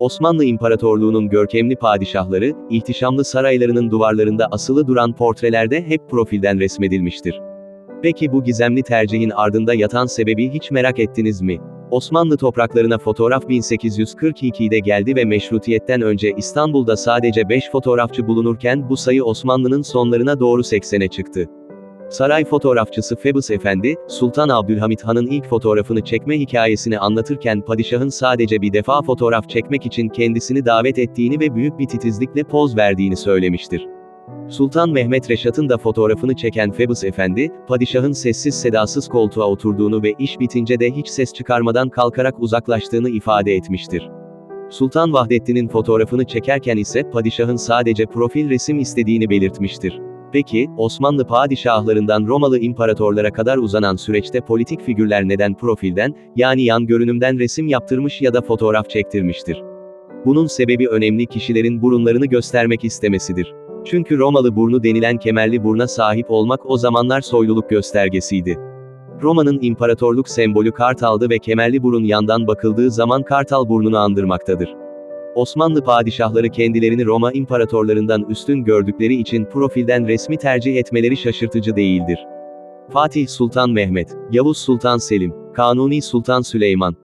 Osmanlı İmparatorluğu'nun görkemli padişahları, ihtişamlı saraylarının duvarlarında asılı duran portrelerde hep profilden resmedilmiştir. Peki bu gizemli tercihin ardında yatan sebebi hiç merak ettiniz mi? Osmanlı topraklarına fotoğraf 1842'de geldi ve meşrutiyetten önce İstanbul'da sadece 5 fotoğrafçı bulunurken bu sayı Osmanlı'nın sonlarına doğru 80'e çıktı. Saray fotoğrafçısı Febus Efendi, Sultan Abdülhamit Han'ın ilk fotoğrafını çekme hikayesini anlatırken padişahın sadece bir defa fotoğraf çekmek için kendisini davet ettiğini ve büyük bir titizlikle poz verdiğini söylemiştir. Sultan Mehmet Reşat'ın da fotoğrafını çeken Febus Efendi, padişahın sessiz sedasız koltuğa oturduğunu ve iş bitince de hiç ses çıkarmadan kalkarak uzaklaştığını ifade etmiştir. Sultan Vahdettin'in fotoğrafını çekerken ise padişahın sadece profil resim istediğini belirtmiştir. Peki, Osmanlı padişahlarından Romalı imparatorlara kadar uzanan süreçte politik figürler neden profilden, yani yan görünümden resim yaptırmış ya da fotoğraf çektirmiştir? Bunun sebebi önemli kişilerin burunlarını göstermek istemesidir. Çünkü Romalı burnu denilen kemerli burna sahip olmak o zamanlar soyluluk göstergesiydi. Roma'nın imparatorluk sembolü kartaldı ve kemerli burun yandan bakıldığı zaman kartal burnunu andırmaktadır. Osmanlı padişahları kendilerini Roma imparatorlarından üstün gördükleri için profilden resmi tercih etmeleri şaşırtıcı değildir. Fatih Sultan Mehmet, Yavuz Sultan Selim, Kanuni Sultan Süleyman,